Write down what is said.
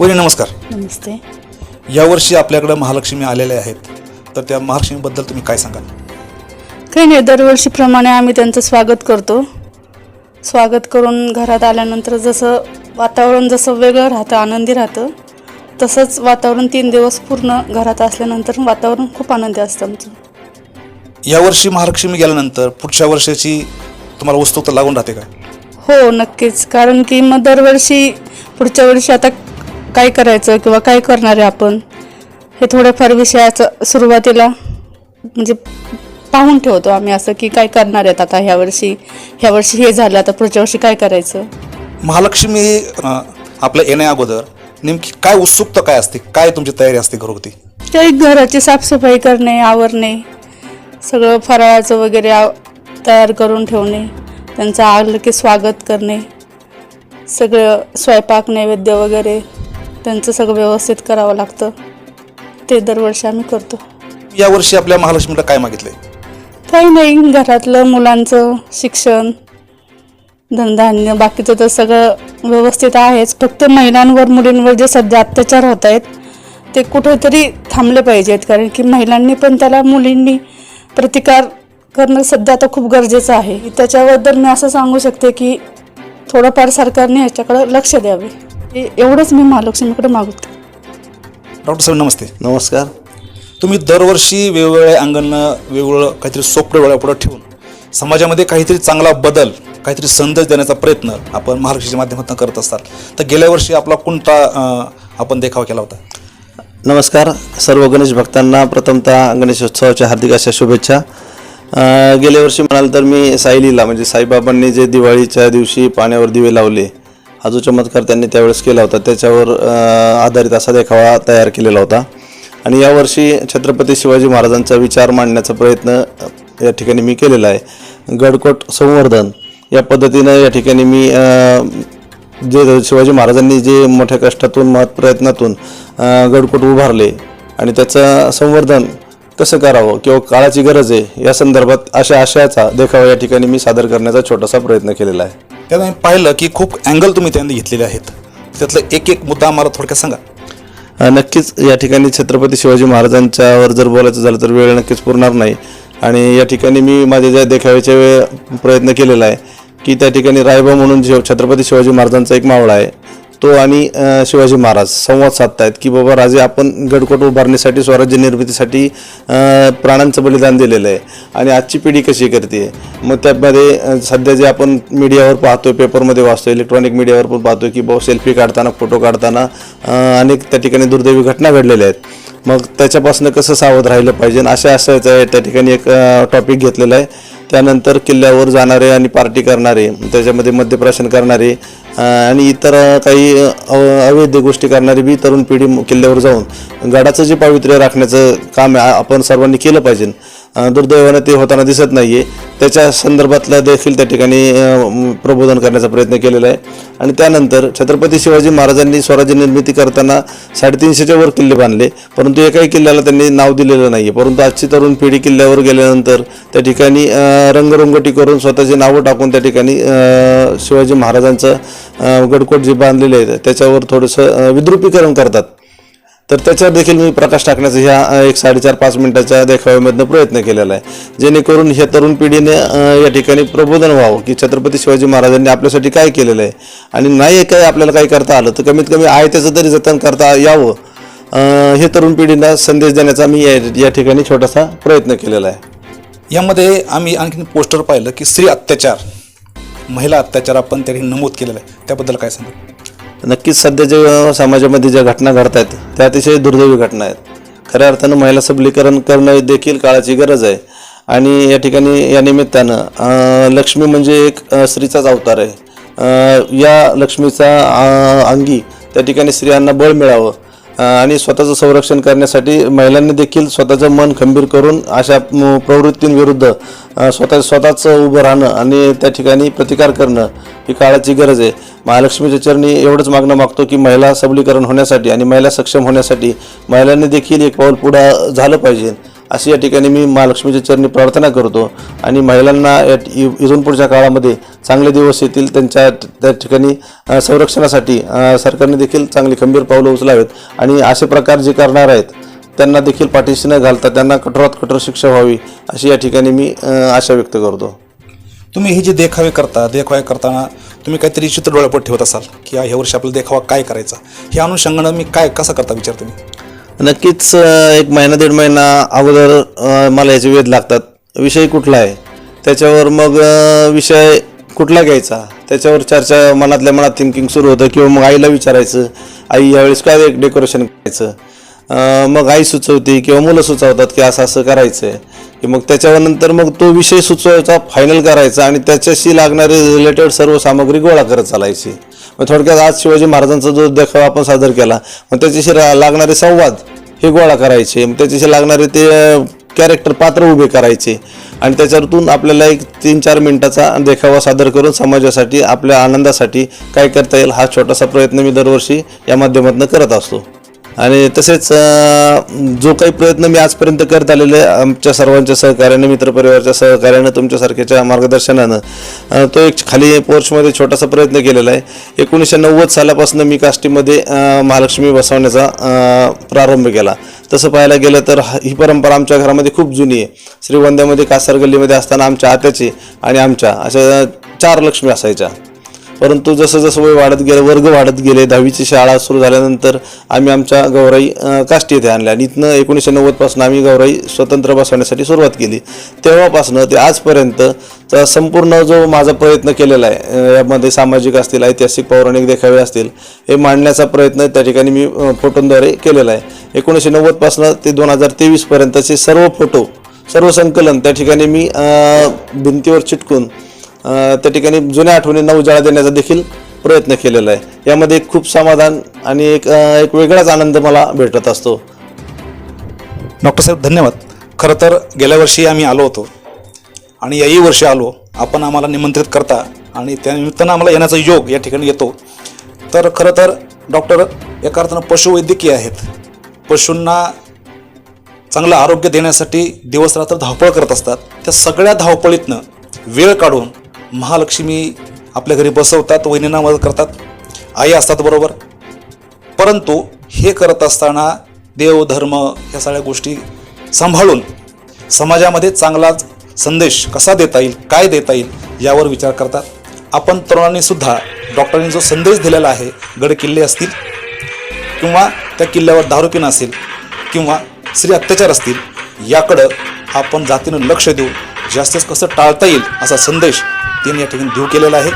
वरी नमस्कार. नमस्ते. यावर्षी आपल्याकडं महालक्ष्मी आलेल्या आहेत. तर त्या महालक्ष्मीबद्दल तुम्ही काय सांगाल? काही नाही दरवर्षीप्रमाणे आम्ही त्यांचं स्वागत करतो. स्वागत करून घरात आल्यानंतर जसं वातावरण जसं वेगळं राहतं आनंदी राहतं तसंच वातावरण तीन दिवस पूर्ण घरात असल्यानंतर वातावरण खूप आनंदी असतं आमचं. यावर्षी महालक्ष्मी गेल्यानंतर पुढच्या वर्षाची तुम्हाला उत्सुकता लागून राहते का? हो नक्कीच. कारण की मग दरवर्षी पुढच्या वर्षी आता काय करायचं किंवा काय करणार आहे आपण हे थोड्याफार विषयाचं सुरुवातीला म्हणजे पाहून ठेवतो आम्ही असं की काय करणार आहेत आता ह्या वर्षी ह्या वर्षी हे झालं आता पुढच्या वर्षी काय करायचं? महालक्ष्मी अं, आपल्या येण्या अगोदर नेमकी काय उत्सुकता काय असते? काय तुमची तयारी असते घरगुती? काही घराची साफसफाई करणे आवरणे सगळं फराळाचं वगैरे तयार करून ठेवणे त्यांचं आलं की स्वागत करणे सगळं स्वयंपाक नैवेद्य वगैरे त्यांचं सगळं व्यवस्थित करावं लागतं. ते दरवर्षी आम्ही करतो. यावर्षी आपल्या महालक्ष्मीला काय मागितलंय? काही नाही घरातलं मुलांचं शिक्षण धनधान्य बाकीचं तर सगळं व्यवस्थित आहेच. फक्त महिलांवर मुलींवर जे सध्या अत्याचार होत आहेत ते कुठेतरी थांबले पाहिजेत. कारण की महिलांनी पण त्याला मुलींनी प्रतिकार करणं सध्या आता खूप गरजेचं आहे. त्याच्याबद्दल मी असं सांगू शकते की थोडंफार सरकारने ह्याच्याकडं लक्ष द्यावे. हे एवढंच मी महालक्ष्मीकडे मागवते. डॉक्टर साहेब नमस्ते. नमस्कार. तुम्ही दरवर्षी वेगवेगळ्या अंगांना वेगवेगळं काहीतरी सोपडं वेळापुढं ठेवून समाजामध्ये काहीतरी चांगला बदल काहीतरी संदेश देण्याचा प्रयत्न आपण महालक्ष्मीच्या माध्यमातून करत असतात. तर गेल्या वर्षी आपला कोणता आपण देखावा केला होता. नमस्कार. सर्व गणेश भक्तांना प्रथमतः गणेशोत्सवाच्या हार्दिक अशा शुभेच्छा. गेल्या वर्षी म्हणाल तर मी सायलीला म्हणजे साईबाबांनी जे दिवाळीच्या दिवशी पाण्यावर दिवे लावले हा जो चमत्कार त्यांनी त्यावेळेस केला होता त्याच्यावर आधारित असा देखावा तयार केलेला होता. आणि यावर्षी छत्रपती शिवाजी महाराजांचा विचार मांडण्याचा प्रयत्न या ठिकाणी मी केलेला आहे. गडकोट संवर्धन या पद्धतीनं या ठिकाणी मी जे शिवाजी महाराजांनी जे मोठ्या कष्टातून महत् प्रयत्नातून गडकोट उभारले आणि त्याचं संवर्धन कसं करावं किंवा काळाची गरज आहे या संदर्भात अशा आशयाचा देखावा या ठिकाणी मी सादर करण्याचा छोटासा प्रयत्न केलेला आहे. त्यात आम्ही पाहिलं की खूप अँगल तुम्ही त्यांनी घेतलेले आहेत. त्यातलं एक एक मुद्दा आम्हाला थोडक्यात सांगा. नक्कीच या ठिकाणी छत्रपती शिवाजी महाराजांच्यावर जर बोलायचं झालं तर वेळ नक्कीच पुरणार नाही. आणि या ठिकाणी मी माझ्या ज्या देखाव्याच्या वेळ प्रयत्न केलेला आहे की त्या ठिकाणी रायबा म्हणून शिव छत्रपती शिवाजी महाराजांचा एक मावळा आहे तो आणि शिवाजी महाराज संवाद साधतायत की बाबा राजे आपण गडकोट उभारण्यासाठी स्वराज्य निर्मितीसाठी प्राणांचं बलिदान दिलेलं आहे आणि आजची पिढी कशी करते? मग त्यामध्ये सध्या जे आपण मीडियावर पाहतोय पेपरमध्ये वाचतो इलेक्ट्रॉनिक मीडियावर पण पाहतोय की बाबा सेल्फी काढताना फोटो काढताना अनेक त्या ठिकाणी दुर्दैवी घटना घडलेल्या आहेत. मग त्याच्यापासून कसं सावध राहिलं पाहिजे? आणि अशा असायचं त्या ठिकाणी एक टॉपिक घेतलेला आहे. त्यानंतर किल्ल्यावर जाणारे आणि पार्टी करणारे त्याच्यामध्ये मद्यप्राशन करणारे आणि इतर काही अव- अवैध गोष्टी करणारी बी तरुण पिढी किल्ल्यावर जाऊन. गडाचं जे पावित्र्य राखण्याचं काम आहे, आपण सर्वांनी केलं पाहिजे. दुर्दैवाने ते होताना दिसत नाही आहे त्याच्या संदर्भातला देखील त्या ठिकाणी प्रबोधन करण्याचा प्रयत्न केलेला आहे. आणि त्यानंतर छत्रपती शिवाजी महाराजांनी स्वराज्य निर्मिती करताना साडेतीनशेच्या वर किल्ले बांधले. परंतु एकाही किल्ल्याला त्यांनी नाव दिलेलं नाही आहे परंतु आजची तरुण पिढी किल्ल्यावर गेल्यानंतर त्या ठिकाणी रंगरंगोटी करून स्वतःची नावं टाकून त्या ठिकाणी शिवाजी महाराजांचं गडकोट जे बांधलेले आहेत त्याच्यावर थोडंसं विद्रुपीकरण करतात. तर त्याच्यावर देखील मी प्रकाश टाकण्याचा ह्या एक साडेचार पाच मिनिटाच्या देखाव्यामधनं प्रयत्न केलेला आहे. जेणेकरून ह्या तरुण पिढीने या ठिकाणी प्रबोधन व्हावं की छत्रपती शिवाजी महाराजांनी आपल्यासाठी काय केलेलं आहे. आणि नाही काय आपल्याला काही करता आलं तर कमीत कमी आहे त्याचं तरी जतन करता यावं. हे तरुण पिढींना संदेश देण्याचा मी या या ठिकाणी छोटासा प्रयत्न केलेला आहे. यामध्ये आम्ही आणखी पोस्टर पाहिलं की स्त्री अत्याचार महिला अत्याचार आपण त्याने नमूद केलेला आहे. त्याबद्दल काय सांगू? नक्कीच सध्या समाजामध्ये ज्या घटना घडत आहेत त्या अतिशय दुर्दैवी घटना आहेत. खऱ्या अर्थानं महिला सबलीकरण करणं देखील काळाची गरज आहे. आणि या ठिकाणी या निमित्तानं लक्ष्मी म्हणजे एक स्त्रीचाच अवतार आहे. या लक्ष्मीचा अंगी त्या ठिकाणी स्त्रियांना बळ मिळावं. आणि स्वतःचं संरक्षण करण्यासाठी महिलांनी देखील स्वतःचं मन खंबीर करून अशा प्रवृत्तींविरुद्ध स्वतः स्वतःच उभं राहणं आणि त्या ठिकाणी प्रतिकार करणं ही काळाची गरज आहे. महालक्ष्मीच्या चरणी एवढंच मागणं मागतो की महिला सबलीकरण होण्यासाठी आणि महिला सक्षम होण्यासाठी महिलांनी देखील एक पाऊल पुढं झालं पाहिजे. अशी या ठिकाणी मी महालक्ष्मीच्या चरणी प्रार्थना करतो. आणि महिलांना या इ- इथून पुढच्या काळामध्ये चांगले दिवस येतील त्यांच्या त्या ठिकाणी संरक्षणासाठी सरकारने देखील चांगली खंबीर पावलं उचलावेत. आणि असे प्रकार जे करणार आहेत त्यांना देखील पाठीशी न घालता त्यांना कठोरात कठोर शिक्षा व्हावी अशी या ठिकाणी मी आशा व्यक्त करतो. तुम्ही हे जे देखावे करता देखावे करताना तुम्ही काहीतरी चित्र डोळ्यापट ठेवत असाल की ह्या वर्षी आपल्याला देखावा काय करायचा? हे अनुषंगानं मी काय कसं करता विचार तुम्ही? नक्कीच एक महिना दीड महिना अगोदर मला याचे वेध लागतात. विषय कुठला आहे? त्याच्यावर मग विषय कुठला घ्यायचा? त्याच्यावर चर्चा मनातल्या मनात थिंकिंग सुरू होतं किंवा मग आईला विचारायचं आई यावेळेस काय डेकोरेशन करायचं? मग आई सुचवते किंवा मुलं सुचवतात की असं असं करायचं आहे की मग त्याच्यानंतर मग तो विषय सुचवायचा फायनल करायचा आणि त्याच्याशी लागणारी रिलेटेड सर्व सामग्री गोळा करत चालायची. मग थोडक्यात आज शिवाजी महाराजांचा जो देखावा आपण सादर केला मग त्याच्याशी रा- लागणारे संवाद हे गोळा करायचे मग त्याच्याशी लागणारे ते कॅरेक्टर पात्र उभे करायचे आणि त्याच्यातून आपल्याला एक तीन चार मिनिटाचा देखावा सादर करून समाजासाठी आपल्या आनंदासाठी काय करता येईल हा छोटासा प्रयत्न मी दरवर्षी या माध्यमातून करत असतो. आणि तसेच जो काही प्रयत्न मी आजपर्यंत करत आलेले आहे, आमच्या सर्वांच्या सहकार्याने मित्रपरिवाराच्या सहकार्यानं तुमच्यासारख्याच्या मार्गदर्शनानं तो एक खाली पोर्चमध्ये छोटासा प्रयत्न केलेला आहे. एकोणीसशे नव्वद सालापासून मी काष्टीमध्ये महालक्ष्मी बसवण्याचा प्रारंभ केला. तसं पाहायला गेलं तर हा- ही परंपरा आमच्या घरामध्ये खूप जुनी आहे. श्रीवंद्यामध्ये कासार गल्लीमध्ये असताना आमच्या आत्याची आणि आमच्या अशा चार लक्ष्मी असायच्या. परंतु जसं जसं वय वाढत गेलं वर्ग वाढत गेले दहावीची शाळा सुरू झाल्यानंतर आम्ही आमच्या गौराई काष्टी येथे आणल्या. आणि इथनं एकोणीसशे नव्वदपासून आम्ही गौराई स्वतंत्र बसवण्यासाठी सुरुवात केली. तेव्हापासनं ते आजपर्यंत संपूर्ण जो माझा प्रयत्न केलेला आहे यामध्ये सामाजिक असतील ऐतिहासिक पौराणिक देखावे असतील हे मांडण्याचा प्रयत्न त्या ठिकाणी मी फोटोंद्वारे केलेला आहे. एकोणीसशे नव्वदपासून ते दोन हजार तेवीसपर्यंतचे सर्व फोटो सर्व संकलन त्या ठिकाणी मी भिंतीवर चिटकून त्या ठिकाणी जुन्या आठवणींना उजाळा देण्याचा देखील प्रयत्न केलेला आहे. यामध्ये खूप समाधान आणि एक एक वेगळाच आनंद मला भेटत असतो. डॉक्टर साहेब धन्यवाद. खरं तर गेल्या वर्षी आम्ही आलो होतो आणि याही वर्षी आलो. आपण आम्हाला निमंत्रित करता आणि त्या निमित्तानं आम्हाला येण्याचा योग या ठिकाणी येतो. तर खरं तर डॉक्टर एका अर्थानं पशुवैद्यकीय आहेत. पशूंना चांगलं आरोग्य देण्यासाठी दिवसरात्र धावपळ करत असतात. त्या सगळ्या धावपळीतनं वेळ काढून महालक्ष्मी आपल्या घरी बसवतात वहिनींना मदत करतात. आई असतात बरोबर. परंतु हे करत असताना देव धर्म ह्या सगळ्या गोष्टी सांभाळून समाजामध्ये चांगलाच संदेश कसा देता येईल काय देता येईल यावर विचार करतात. आपण तरुणांनी सुद्धा डॉक्टरांनी जो संदेश दिलेला आहे गड किल्ले असतील किंवा त्या किल्ल्यावर दारूपिन असेल किंवा स्त्री अत्याचार असतील याकडं आपण जातीनं लक्ष देऊ जास्तीत कसं टाळता येईल असा संदेश त्यांनी या ठिकाणी देऊ केलेला आहे.